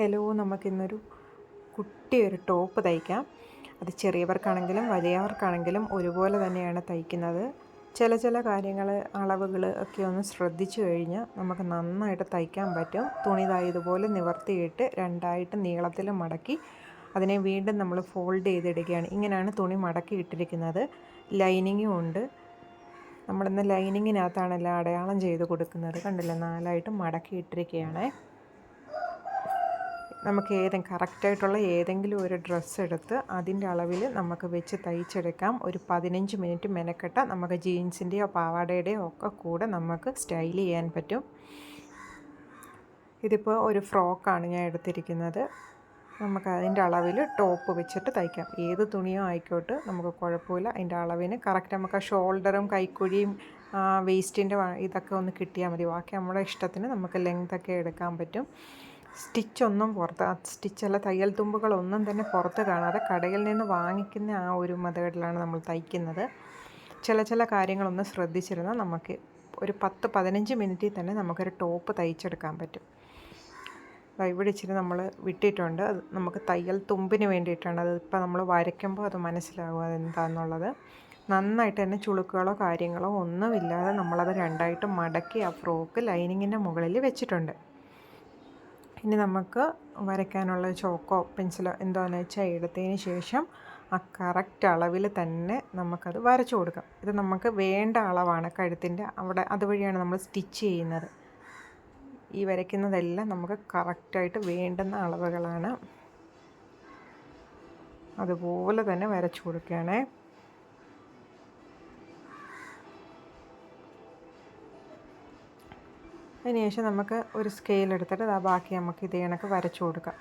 Hello നമുക്കിന്നൊരു കുട്ടി ഒരു ടോപ്പ് തയ്ക്കാം. അത് ചെറിയവർക്കാണെങ്കിലും വലിയവർക്കാണെങ്കിലും ഒരുപോലെ തന്നെയാണ് തയ്ക്കുന്നത്. ചില ചില കാര്യങ്ങൾ അളവുകൾ ഒക്കെ ഒന്ന് ശ്രദ്ധിച്ചു കഴിഞ്ഞാൽ നമുക്ക് നന്നായിട്ട് തയ്ക്കാൻ പറ്റും. തുണി ഇതുപോലെ നിവർത്തിയിട്ട് രണ്ടായിട്ട് നീളത്തിൽ മടക്കി അതിനെ വീണ്ടും നമ്മൾ ഫോൾഡ് ചെയ്തിടുകയാണ്. ഇങ്ങനെയാണ് തുണി മടക്കി ഇട്ടിരിക്കുന്നത്. ലൈനിങ്ങും ഉണ്ട്. നമ്മളിന്ന് ലൈനിങ്ങിനകത്താണല്ലോ അടയാളം ചെയ്ത് കൊടുക്കുന്നത്. കണ്ടില്ലേ? നാലായിട്ട് മടക്കി ഇട്ടിരിക്കുകയാണേ. നമുക്ക് ഏതെങ്കിലും കറക്റ്റായിട്ടുള്ള ഏതെങ്കിലും ഒരു ഡ്രസ്സ് എടുത്ത് അതിന്റെ അളവിൽ നമുക്ക് വെച്ച് തയ്ച്ചെടുക്കാം. ഒരു പതിനഞ്ച് മിനിറ്റ് മെനക്കെട്ട നമുക്ക് ജീൻസിന്റെയോ പാവാടയുടെയോ ഒക്കെ കൂടെ നമുക്ക് സ്റ്റൈൽ ചെയ്യാൻ പറ്റും. ഇതിപ്പോൾ ഒരു ഫ്രോക്കാണ് ഞാൻ എടുത്തിരിക്കുന്നത്. നമുക്ക് അതിന്റെ അളവിൽ ടോപ്പ് വെച്ചിട്ട് തയ്ക്കാം. ഏത് തുണിയോ ആയിക്കോട്ടെ നമുക്ക് കുഴപ്പമില്ല. അതിന്റെ അളവിന് കറക്റ്റ് നമുക്ക് ആ ഷോൾഡറും കൈക്കുഴിയും വേസ്റ്റിന്റെ ഇതൊക്കെ ഒന്ന് കിട്ടിയാൽ മതി. ബാക്കി നമ്മുടെ ഇഷ്ടത്തിന് നമുക്ക് ലെങ്ത്തൊക്കെ എടുക്കാൻ പറ്റും. സ്റ്റിച്ചൊന്നും പുറത്ത് സ്റ്റിച്ചല്ല തയ്യൽ തുമ്പുകളൊന്നും തന്നെ പുറത്ത് കാണാതെ കടയിൽ നിന്ന് വാങ്ങിക്കുന്ന ആ ഒരു മെത്തേഡിലാണ് നമ്മൾ തയ്ക്കുന്നത്. ചില ചില കാര്യങ്ങളൊന്ന് ശ്രദ്ധിച്ചിരുന്നാൽ നമുക്ക് ഒരു പത്ത് പതിനഞ്ച് മിനിറ്റിൽ തന്നെ നമുക്കൊരു ടോപ്പ് തയ്ച്ചെടുക്കാൻ പറ്റും. ഇവിടെ ഇച്ചിരി നമ്മൾ വിട്ടിട്ടുണ്ട്. അത് നമുക്ക് തയ്യൽ തുമ്പിന് വേണ്ടിയിട്ടാണ്. അത് ഇപ്പോൾ നമ്മൾ വരയ്ക്കുമ്പോൾ അത് മനസ്സിലാകും അതെന്താണെന്നുള്ളത് നന്നായിട്ട് തന്നെ ചുളുക്കുകളോ കാര്യങ്ങളോ ഒന്നുമില്ലാതെ നമ്മളത് രണ്ടായിട്ട് മടക്കി ആ ഫ്രോക്ക് ലൈനിങ്ങിന്റെ മുകളിൽ വെച്ചിട്ടുണ്ട്. ഇനി നമുക്ക് വരയ്ക്കാനുള്ള ചോക്കോ പെൻസിലോ എന്താണെന്ന് വെച്ചാൽ എടുത്തതിന് ശേഷം ആ കറക്റ്റ് അളവിൽ തന്നെ നമുക്കത് വരച്ചു കൊടുക്കാം. ഇത് നമുക്ക് വേണ്ട അളവാണ് കഴുത്തിന്റെ അവിടെ അതുവഴിയാണ് നമ്മൾ സ്റ്റിച്ച് ചെയ്യുന്നത്. ഈ വരയ്ക്കുന്നതെല്ലാം നമുക്ക് കറക്റ്റായിട്ട് വേണ്ടുന്ന അളവുകളാണ്. അതുപോലെ തന്നെ വരച്ചു കൊടുക്കുകയാണേ. അതിനുശേഷം നമുക്ക് ഒരു സ്കെയിൽ എടുത്തിട്ട് ആ ബാക്കി നമുക്ക് ഇതേ കണക്ക് വരച്ചു കൊടുക്കാം.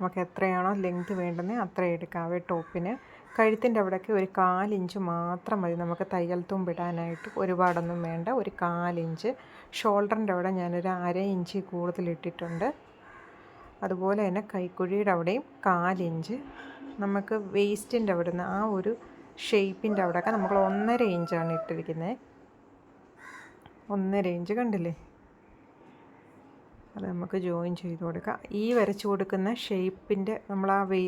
നമുക്ക് എത്രയാണോ ലെങ്ത് വേണ്ടുന്നത് അത്ര എടുക്കാം. ടോപ്പിന് കഴുത്തിന്റെ അവിടേക്ക് ഒരു കാലിഞ്ച് മാത്രം മതി. നമുക്ക് തയ്യൽ തുമ്പിടാനായിട്ട് ഒരുപാടൊന്നും വേണ്ട. ഒരു കാലിഞ്ച്. ഷോൾഡറിന്റെ അവിടെ ഞാനൊരു അര ഇഞ്ച് കൂടുതൽ ഇട്ടിട്ടുണ്ട്. അതുപോലെ തന്നെ കൈക്കുഴിയുടെ അവിടെയും കാലിഞ്ച്. നമുക്ക് വേസ്റ്റിന്റെ അവിടെ ആ ഒരു ഷേപ്പിന്റെ അവിടെയൊക്കെ നമ്മൾ ഒന്നര ഇഞ്ചാണ് ഇട്ടിരിക്കുന്നത്. ഒന്നര ഇഞ്ച് കണ്ടില്ലേ? അത് നമുക്ക് ജോയിൻ ചെയ്ത് കൊടുക്കാം. ഈ വരച്ച് കൊടുക്കുന്ന ഷേപ്പിന്റെ നമ്മൾ ആ വേ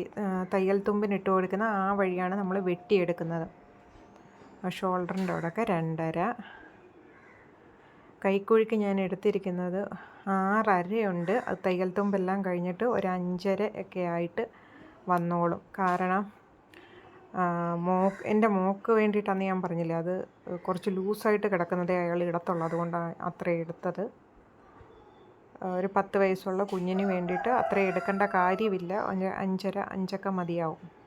തയ്യൽ തുമ്പിനിട്ട് കൊടുക്കുന്ന ആ വഴിയാണ് നമ്മൾ വെട്ടിയെടുക്കുന്നത്. ആ ഷോൾഡറിന്റെ അവിടെയൊക്കെ രണ്ടര. കൈക്കുഴിക്ക് ഞാൻ എടുത്തിരിക്കുന്നത് ആറരയുണ്ട്. അത് തയ്യൽ തുമ്പെല്ലാം കഴിഞ്ഞിട്ട് ഒരു അഞ്ചര ഒക്കെ ആയിട്ട് വന്നോളും. കാരണം മോക്ക് എന്റെ മോക്ക് വേണ്ടിയിട്ടാണ് ഞാൻ പറഞ്ഞില്ലേ അത് കുറച്ച് ലൂസായിട്ട് കിടക്കുന്നതേ അയാൾ ഇടത്തുള്ളൂ. അതുകൊണ്ടാണ് അത്ര എടുത്തത്. ഒരു പത്ത് വയസ്സുള്ള കുഞ്ഞിന് വേണ്ടിയിട്ട് അത്ര എടുക്കേണ്ട കാര്യമില്ല. അഞ്ചര അഞ്ചൊക്കെ മതിയാവും.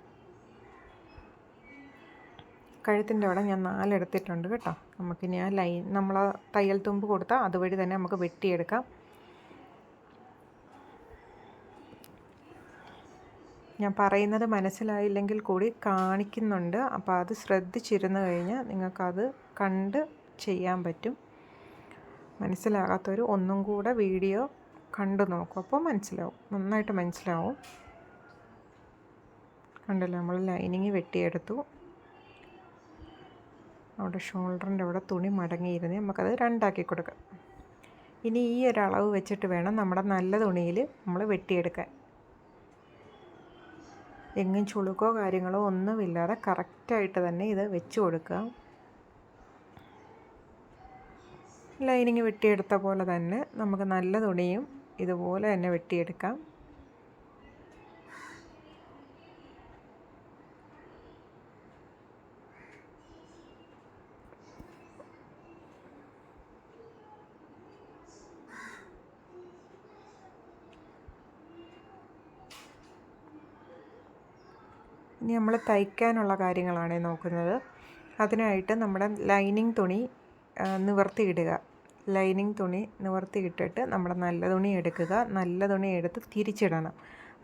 കഴുത്തിന്റെ അവിടെ ഞാൻ നാലെടുത്തിട്ടുണ്ട് കേട്ടോ. നമുക്ക് ഞാൻ ലൈൻ നമ്മൾ തയ്യൽ തുമ്പ് കൊടുത്താൽ അതുവഴി തന്നെ നമുക്ക് വെട്ടിയെടുക്കാം. ഞാൻ പറയുന്നത് മനസ്സിലായില്ലെങ്കിൽ കൂടി കാണിക്കുന്നുണ്ട്. അപ്പോൾ അത് ശ്രദ്ധിച്ചിരുന്നു കഴിഞ്ഞാൽ നിങ്ങൾക്കത് കണ്ട് ചെയ്യാൻ പറ്റും. മനസ്സിലാകാത്തവർ ഒന്നും കൂടെ വീഡിയോ കണ്ടു നോക്കും. അപ്പോൾ മനസ്സിലാവും. നന്നായിട്ട് മനസ്സിലാവും. കണ്ടല്ലോ? നമ്മൾ ലൈനിങ് വെട്ടിയെടുത്തു. അവിടെ ഷോൾഡറിന്റെ അവിടെ തുണി മടങ്ങിയിരുന്ന് നമുക്കത് രണ്ടാക്കി കൊടുക്കാം. ഇനി ഈ ഒരു അളവ് വെച്ചിട്ട് വേണം നമ്മുടെ നല്ല തുണിയിൽ നമ്മൾ വെട്ടിയെടുക്കാൻ. എങ്ങും ചുളുക്കോ കാര്യങ്ങളോ ഒന്നുമില്ലാതെ കറക്റ്റായിട്ട് തന്നെ ഇത് വെച്ച് കൊടുക്കുക ലൈനിങ് വെട്ടിയെടുത്ത പോലെ തന്നെ നമുക്ക് നല്ല തുണിയും ഇതുപോലെ തന്നെ വെട്ടിയെടുക്കാം. ഇനി നമ്മൾ തയ്ക്കാനുള്ള കാര്യങ്ങളാണ് നോക്കുന്നത്. അതിനായിട്ട് നമ്മുടെ ലൈനിങ് തുണി നിവർത്തിയിടുക. ലൈനിങ് തുണി നിവർത്തിയിട്ടിട്ട് നമ്മൾ നല്ല തുണി എടുക്കുക. നല്ല തുണി എടുത്ത് തിരിച്ചിടണം.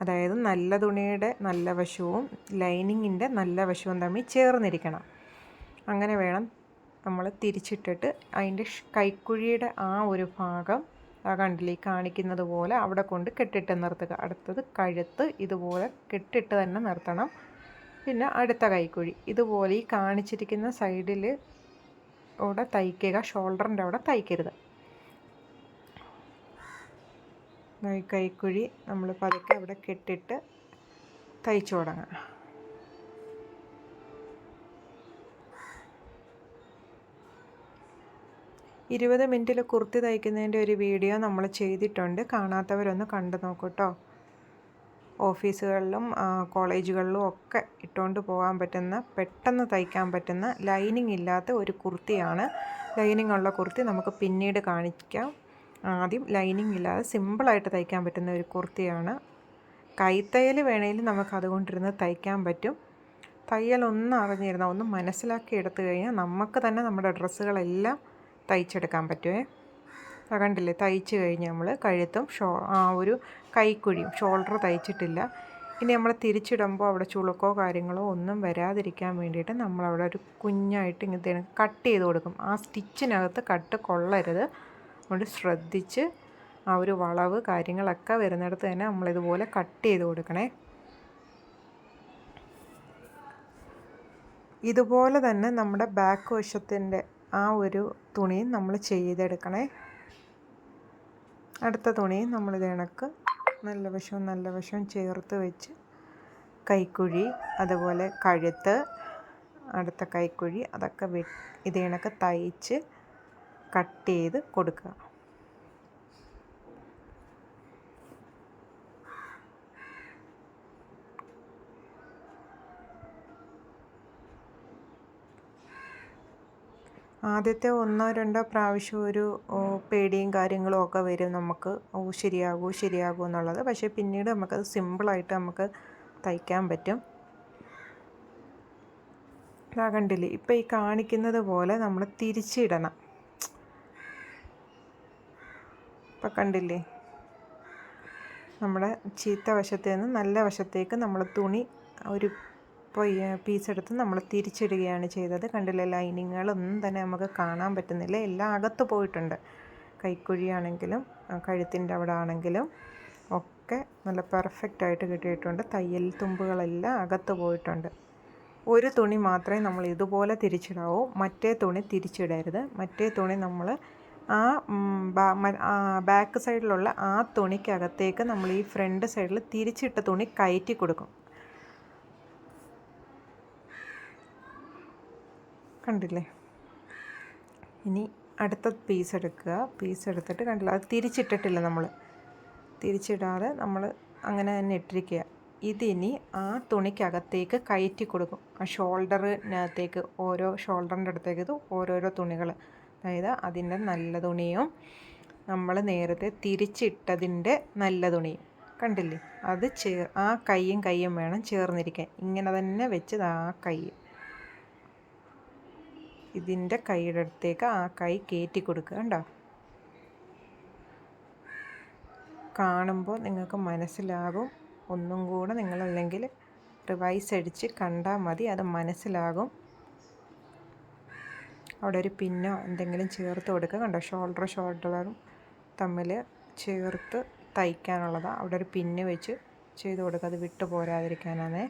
അതായത് നല്ല തുണിയുടെ നല്ല വശവും ലൈനിങ്ങിന്റെ നല്ല വശവും തമ്മിൽ ചേർന്നിരിക്കണം. അങ്ങനെ വേണം നമ്മൾ തിരിച്ചിട്ടിട്ട് അതിന്റെ കൈക്കുഴിയുടെ ആ ഒരു ഭാഗം ആ കണ്ടില്ലേ കാണിക്കുന്നത് പോലെ അവിടെ കൊണ്ട് കെട്ടിട്ട് നിർത്തുക. അടുത്തത് കഴുത്ത് ഇതുപോലെ കെട്ടിട്ട് തന്നെ നിർത്തണം. പിന്നെ അടുത്ത കൈക്കുഴി. ഇതുപോലെ ഈ കാണിച്ചിരിക്കുന്ന സൈഡിൽ അവിടെ തയ്ക്കുക ഷോൾഡറിന്റെ അവിടെ തയ്ക്കരുത്. കൈക്കുഴി നമ്മൾ പതുക്കെ അവിടെ കെട്ടിട്ട് തയ്ച്ചു തുടങ്ങാം. ഇരുപത് മിനിറ്റിൽ കുർത്തി തയ്ക്കുന്നതിന്റെ ഒരു വീഡിയോ നമ്മൾ ചെയ്തിട്ടുണ്ട്. കാണാത്തവരൊന്ന് കണ്ടു നോക്കൂ നോക്കൂട്ടോ ഓഫീസുകളിലും കോളേജുകളിലും ഒക്കെ ഇട്ടുകൊണ്ട് പോകാൻ പറ്റുന്ന പെട്ടെന്ന് തയ്ക്കാൻ പറ്റുന്ന ലൈനിങ് ഇല്ലാത്ത ഒരു കുർത്തിയാണ്. ലൈനിങ് ഉള്ള കുർത്തി നമുക്ക് പിന്നീട് കാണിക്കാം. ആദ്യം ലൈനിങ് ഇല്ലാതെ സിമ്പിളായിട്ട് തയ്ക്കാൻ പറ്റുന്ന ഒരു കുർത്തിയാണ്. കൈത്തയ്യൽ വേണമെങ്കിൽ നമുക്ക് അതുകൊണ്ടിരുന്ന് തയ്ക്കാൻ പറ്റും. തയ്യൽ ഒന്ന് അറിഞ്ഞിരുന്നാൽ ഒന്ന് മനസ്സിലാക്കി എടുത്തു കഴിഞ്ഞാൽ നമുക്ക് തന്നെ നമ്മുടെ ഡ്രസ്സുകളെല്ലാം തയ്ച്ചെടുക്കാൻ പറ്റുമേ കണ്ടില്ലേ? തയ്ച്ച് കഴിഞ്ഞ് നമ്മൾ കഴുത്തും ഷോ ആ ഒരു കൈക്കുഴിയും ഷോൾഡർ തയ്ച്ചിട്ടില്ല. ഇനി നമ്മൾ തിരിച്ചിടുമ്പോൾ അവിടെ ചുളുക്കോ കാര്യങ്ങളോ ഒന്നും വരാതിരിക്കാൻ വേണ്ടിയിട്ട് നമ്മളവിടെ ഒരു കുഞ്ഞായിട്ട് ഇങ്ങനത്തെ കട്ട് ചെയ്ത് കൊടുക്കും. ആ സ്റ്റിച്ചിനകത്ത് കട്ട് കൊള്ളരുത്. അതുകൊണ്ട് ശ്രദ്ധിച്ച് ആ ഒരു വളവ് കാര്യങ്ങളൊക്കെ വരുന്നിടത്ത് തന്നെ നമ്മളിതുപോലെ കട്ട് ചെയ്ത് കൊടുക്കണേ. ഇതുപോലെ തന്നെ നമ്മുടെ ബാക്ക് വശത്തിന്റെ ആ ഒരു തുണിയും നമ്മൾ ചെയ്തെടുക്കണേ. അടുത്ത തുണി നമ്മൾ ഇണക്ക് നല്ല വശവും നല്ല വശവും ചേർത്ത് വെച്ച് കൈക്കുഴി അതുപോലെ കഴുത്ത് അടുത്ത കൈക്കുഴി അതൊക്കെ വെ ഇത് തയ്ച്ച് കട്ട് ചെയ്ത് കൊടുക്കുക. ആദ്യത്തെ ഒന്നോ രണ്ടോ പ്രാവശ്യം ഒരു പേടിയും കാര്യങ്ങളും ഒക്കെ വരും നമുക്ക്. ഓ ശരിയാകുമോ ശരിയാകുമോ എന്നുള്ളത്. പക്ഷേ പിന്നീട് നമുക്കത് സിമ്പിളായിട്ട് നമുക്ക് തയ്ക്കാൻ പറ്റും. ഇതാ കണ്ടില്ലേ? ഈ കാണിക്കുന്നത് പോലെ നമ്മൾ തിരിച്ചിടണം. ഇപ്പം കണ്ടില്ലേ? നമ്മുടെ ചീത്ത വശത്ത് നിന്ന് നല്ല വശത്തേക്ക് നമ്മൾ തുണി ഒരു പീസ് എടുത്ത് നമ്മൾ തിരിച്ചിടുകയാണ് ചെയ്തത്. കണ്ടില്ലേ ലൈനിങ്ങുകളൊന്നും തന്നെ നമുക്ക് കാണാൻ പറ്റുന്നില്ല. എല്ലാം അകത്ത് പോയിട്ടുണ്ട്. കൈക്കുഴിയാണെങ്കിലും കഴുത്തിന്റെ അവിടെ ആണെങ്കിലും ഒക്കെ നല്ല പെർഫെക്റ്റ് ആയിട്ട് കിട്ടിയിട്ടുണ്ട്. തയ്യൽ തുമ്പുകളെല്ലാം അകത്ത് പോയിട്ടുണ്ട്. ഒരു തുണി മാത്രമേ നമ്മൾ ഇതുപോലെ തിരിച്ചിടാവൂ. മറ്റേ തുണി തിരിച്ചിടരുത്. മറ്റേ തുണി നമ്മൾ ആ ബാക്ക് സൈഡിലുള്ള ആ തുണിക്കകത്തേക്ക് നമ്മൾ ഈ ഫ്രണ്ട് സൈഡിൽ തിരിച്ചിട്ട തുണി കയറ്റി കൊടുക്കും. കണ്ടില്ലേ? ഇനി അടുത്ത പീസ് എടുക്കുക. പീസ് എടുത്തിട്ട് കണ്ടില്ല? അത് തിരിച്ചിട്ടിട്ടില്ല നമ്മൾ തിരിച്ചിടാതെ നമ്മൾ അങ്ങനെ തന്നെ ഇട്ടിരിക്കുക. ഇതിനി ആ തുണിക്കകത്തേക്ക് കയറ്റി കൊടുക്കും. ആ ഷോൾഡറിനകത്തേക്ക് ഓരോ ഷോൾഡറിന്റെ അടുത്തേക്ക് ഇത് ഓരോരോ തുണികൾ അതായത് അതിന്റെ നല്ല തുണിയും നമ്മൾ നേരത്തെ തിരിച്ചിട്ടതിന്റെ നല്ല തുണിയും. കണ്ടില്ലേ? അത് ചേർ ആ കൈയും കൈയും വേണം ചേർന്നിരിക്കാൻ. ഇങ്ങനെ തന്നെ വെച്ച് ആ കൈ. ഇതിന്റെ കൈയുടെ അടുത്തേക്ക് ആ കൈ കയറ്റി കൊടുക്കുക കണ്ടോ? കാണുമ്പോൾ നിങ്ങൾക്ക് മനസ്സിലാകും. ഒന്നും കൂടെ നിങ്ങളല്ലെങ്കിൽ റിവൈസ് അടിച്ച് കണ്ടാൽ മതി അത് മനസ്സിലാകും. അവിടെ ഒരു പിന്നോ എന്തെങ്കിലും ചേർത്ത് കൊടുക്കുക കണ്ടോ? ഷോൾഡർ ഷോൾഡറും തമ്മിൽ ചേർത്ത് തയ്ക്കാനുള്ളതാണ്. അവിടെ ഒരു പിന്ന് വെച്ച് ചെയ്ത് കൊടുക്കുക. അത് വിട്ടു പോരാതിരിക്കാനാണേ.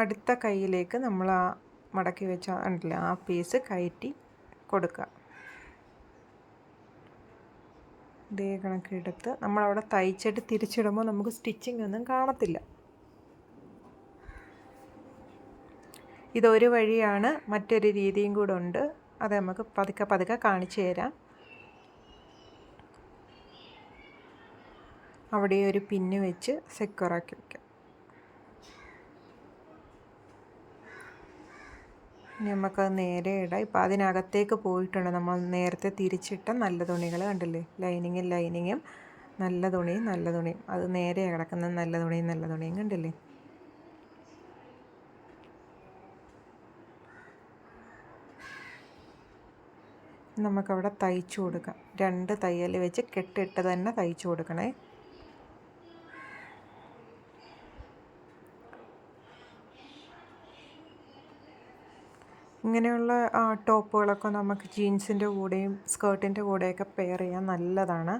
അടുത്ത കൈയിലേക്ക് നമ്മൾ ആ മടക്കി വെച്ച ഉണ്ടല്ലോ ആ പീസ് കയറ്റി കൊടുക്കുക. ഇതേ കണക്കെടുത്ത് നമ്മളവിടെ തയ്ച്ചിട്ട് തിരിച്ചിടുമ്പോൾ നമുക്ക് സ്റ്റിച്ചിങ് ഒന്നും കാണത്തില്ല. ഇതൊരു വഴിയാണ് മറ്റൊരു രീതിയും കൂടെ ഉണ്ട്. അത് നമുക്ക് പതുക്കെ പതുക്കെ കാണിച്ചു തരാം. അവിടെ ഒരു പിന്ന് വെച്ച് സെക്യൂറാക്കി വയ്ക്കാം നമുക്കത് നേരെ ഇടാം. ഇപ്പോൾ അതിനകത്തേക്ക് പോയിട്ടുണ്ട് നമ്മൾ നേരത്തെ തിരിച്ചിട്ട നല്ല തുണികൾ കണ്ടില്ലേ? ലൈനിങ്ങും ലൈനിങ്ങും നല്ല തുണിയും നല്ല തുണിയും. അത് നേരെ കിടക്കുന്ന നല്ല തുണിയും നല്ല തുണിയും കണ്ടില്ലേ? നമുക്കവിടെ തയ്ച്ചു കൊടുക്കാം. രണ്ട് തയ്യൽ വെച്ച് കെട്ടിട്ട് തന്നെ തയ്ച്ചു കൊടുക്കണേ. ഇങ്ങനെയുള്ള ടോപ്പുകളൊക്കെ നമുക്ക് ജീൻസിന്റെ കൂടെയും സ്കേർട്ടിന്റെ കൂടെയൊക്കെ പെയർ ചെയ്യാൻ നല്ലതാണ്.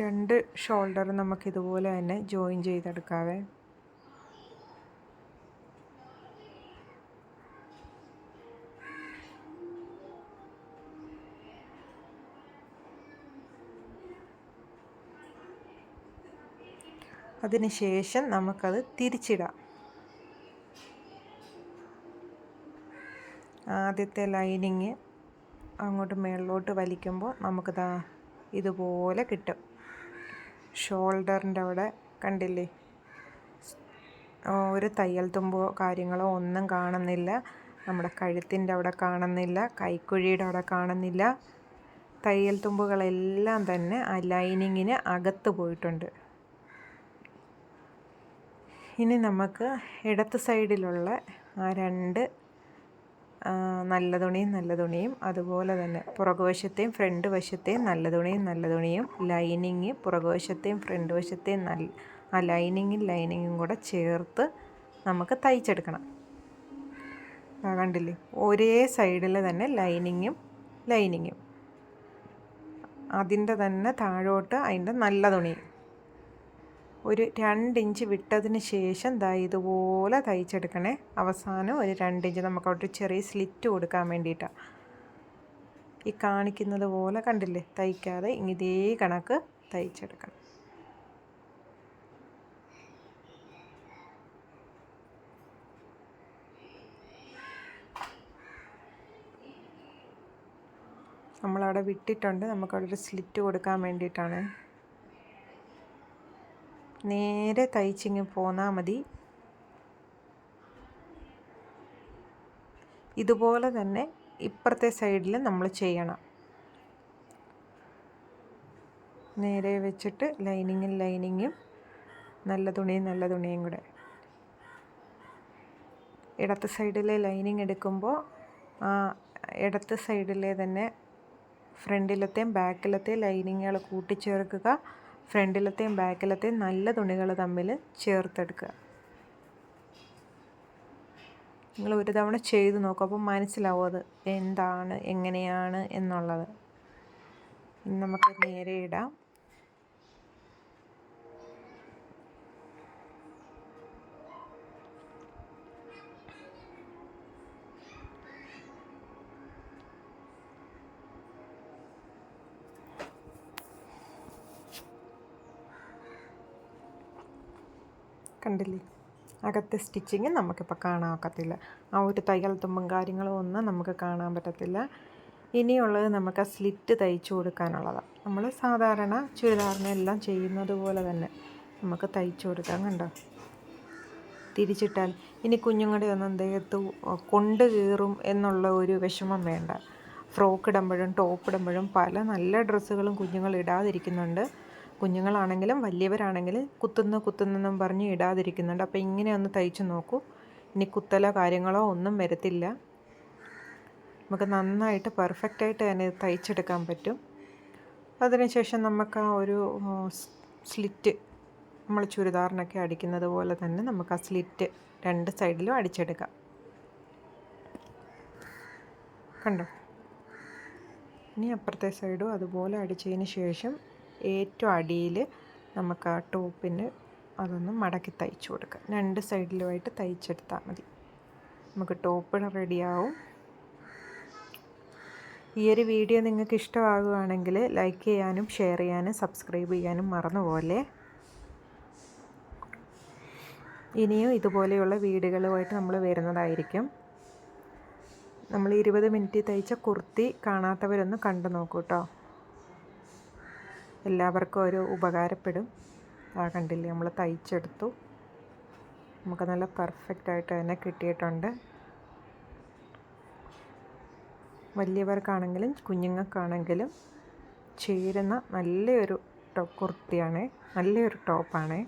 രണ്ട് ഷോൾഡർ നമുക്കിതുപോലെ തന്നെ ജോയിൻ ചെയ്തെടുക്കാവേ. അതിനുശേഷം നമുക്കത് തിരിച്ചിടാം. ആദ്യത്തെ ലൈനിങ് അങ്ങോട്ട് മേളിലോട്ട് വലിക്കുമ്പോൾ നമുക്കിതാ ഇതുപോലെ കിട്ടും. ഷോൾഡറിന്റെ അവിടെ കണ്ടില്ലേ? ഒരു തയ്യൽ തുമ്പോ കാര്യങ്ങളോ ഒന്നും കാണുന്നില്ല. നമ്മുടെ കഴുത്തിന്റെ അവിടെ കാണുന്നില്ല. കൈക്കുഴിയുടെ അവിടെ കാണുന്നില്ല. തയ്യൽ തുമ്പുകളെല്ലാം തന്നെ ആ ലൈനിങ്ങിന് അകത്ത് പോയിട്ടുണ്ട്. ഇനി നമുക്ക് ഇടത്ത് സൈഡിലുള്ള ആ രണ്ട് നല്ല തുണിയും നല്ല തുണിയും അതുപോലെ തന്നെ പുറകുവശത്തെയും ഫ്രണ്ട് വശത്തെയും നല്ല തുണിയും നല്ല തുണിയും ലൈനിങ് പുറകുവശത്തെയും ഫ്രണ്ട് വശത്തെയും നല്ല ആ ലൈനിങ്ങും ലൈനിങ്ങും കൂടെ ചേർത്ത് നമുക്ക് തയ്ച്ചെടുക്കണം. കണ്ടില്ലേ? ഒരേ സൈഡിൽ തന്നെ ലൈനിങ്ങും ലൈനിങ്ങും അതിന്റെ തന്നെ താഴോട്ട് അതിന്റെ നല്ല തുണിയും ഒരു രണ്ട് ഇഞ്ച് വിട്ടതിന് ശേഷം ദാ ഇതുപോലെ തയ്ച്ചെടുക്കണേ. അവസാനം ഒരു രണ്ട് ഇഞ്ച് നമുക്ക് അവിടെ ചെറിയ സ്ലിറ്റ് കൊടുക്കാൻ വേണ്ടിയിട്ടാണ് ഈ കാണിക്കുന്നത് പോലെ കണ്ടില്ലേ? തയ്ക്കാതെ ഇതേ കണക്ക് തയ്ച്ചെടുക്കണം. നമ്മളവിടെ വിട്ടിട്ടുണ്ട്. നമുക്കവിടെ ഒരു സ്ലിറ്റ് കൊടുക്കാൻ വേണ്ടിയിട്ടാണ്. നേരെ തയ്ച്ചിങ്ങ് പോന്നാൽ മതി. ഇതുപോലെ തന്നെ ഇപ്പുറത്തെ സൈഡിൽ നമ്മൾ ചെയ്യണം. നേരെ വെച്ചിട്ട് ലൈനിങ്ങും ലൈനിങ്ങും നല്ല തുണിയും നല്ല തുണിയും കൂടെ. ഇടത്ത് സൈഡിലെ ലൈനിങ് എടുക്കുമ്പോൾ ആ ഇടത്ത് സൈഡിലെ തന്നെ ഫ്രണ്ടിലത്തെയും ബാക്കിലത്തെയും ലൈനിങ്ങുകൾ കൂട്ടിച്ചേർക്കുക. ഫ്രണ്ടിലത്തെയും ബാക്കിലത്തെയും നല്ല തുണികൾ തമ്മിൽ ചേർത്തെടുക്കുക. നിങ്ങൾ ഒരു തവണ ചെയ്ത് നോക്കും. അപ്പോൾ മനസ്സിലാവും അത് എന്താണ് എങ്ങനെയാണ് എന്നുള്ളത്. നമുക്ക് നേരെ ഇടാം. കണ്ടില്ലേ? അകത്തെ സ്റ്റിച്ചിങ് നമുക്കിപ്പോൾ കാണാൻ ഒക്കത്തില്ല. ആ ഒരു തയ്യൽ തുമ്പും കാര്യങ്ങളും ഒന്നും നമുക്ക് കാണാൻ പറ്റത്തില്ല. ഇനിയുള്ളത് നമുക്ക് സ്ലിറ്റ് തയ്ച്ചു കൊടുക്കാനുള്ളതാണ് നമ്മൾ സാധാരണ ചുരിദാറിനെല്ലാം ചെയ്യുന്നത് പോലെ തന്നെ നമുക്ക് തയ്ച്ചു കൊടുക്കാം കണ്ടോ? തിരിച്ചിട്ടാൽ ഇനി കുഞ്ഞുങ്ങളുടെ ഒന്നും ദേഹത്ത് കൊണ്ട് കീറും എന്നുള്ള ഒരു വിഷമം വേണ്ട. ഫ്രോക്ക് ഇടുമ്പോഴും ടോപ്പ് ഇടുമ്പോഴും പല നല്ല ഡ്രസ്സുകളും കുഞ്ഞുങ്ങൾ ഇടാതിരിക്കുന്നുണ്ട്. കുഞ്ഞുങ്ങളാണെങ്കിലും വലിയവരാണെങ്കിലും കുത്തുന്ന കുത്തുന്നെന്നും പറഞ്ഞ് ഇടാതിരിക്കുന്നുണ്ട്. അപ്പോൾ ഇങ്ങനെ ഒന്ന് തയ്ച്ചു നോക്കൂ. ഇനി കുത്തലോ കാര്യങ്ങളോ ഒന്നും വരത്തില്ല. നമുക്ക് നന്നായിട്ട് പെർഫെക്റ്റായിട്ട് തന്നെ തയ്ച്ചെടുക്കാൻ പറ്റും. അതിനുശേഷം നമുക്ക് ആ ഒരു സ്ലിറ്റ് നമ്മൾ ചുരിദാറിനൊക്കെ അടിക്കുന്നത് പോലെ തന്നെ നമുക്ക് ആ സ്ലിറ്റ് രണ്ട് സൈഡിലും അടിച്ചെടുക്കാം. കണ്ടോ? ഇനി അപ്പുറത്തെ സൈഡും അതുപോലെ അടിച്ചതിന് ശേഷം ഏറ്റവും അടിയിൽ നമുക്ക് ആ ടോപ്പിന് അതൊന്ന് മടക്കി തയ്ച്ചു കൊടുക്കാം. രണ്ട് സൈഡിലുമായിട്ട് തയ്ച്ചെടുത്താൽ മതി. നമുക്ക് ടോപ്പ് റെഡിയാവും. ഈ ഒരു വീഡിയോ നിങ്ങൾക്ക് ഇഷ്ടമാകുകയാണെങ്കിൽ ലൈക്ക് ചെയ്യാനും ഷെയർ ചെയ്യാനും സബ്സ്ക്രൈബ് ചെയ്യാനും മറന്നുപോലെ ഇനിയും ഇതുപോലെയുള്ള വീടുകളുമായിട്ട് നമ്മൾ വരുന്നതായിരിക്കും. നമ്മൾ ഇരുപത് മിനിറ്റ് തയ്ച്ച കുർത്തി കാണാത്തവരൊന്ന് കണ്ടു നോക്കൂ കേട്ടോ. എല്ലാവർക്കും ഒരു ഉപകാരപ്പെടും. ആ കണ്ടില്ലേ നമ്മൾ തയ്ച്ചെടുത്തു. നമുക്ക് നല്ല പെർഫെക്റ്റ് ആയിട്ട് തന്നെ കിട്ടിയിട്ടുണ്ട്. വലിയവർക്കാണെങ്കിലും കുഞ്ഞുങ്ങൾക്കാണെങ്കിലും ചേരുന്ന നല്ലൊരു കുർത്തിയാണ്. നല്ലൊരു ടോപ്പാണ്.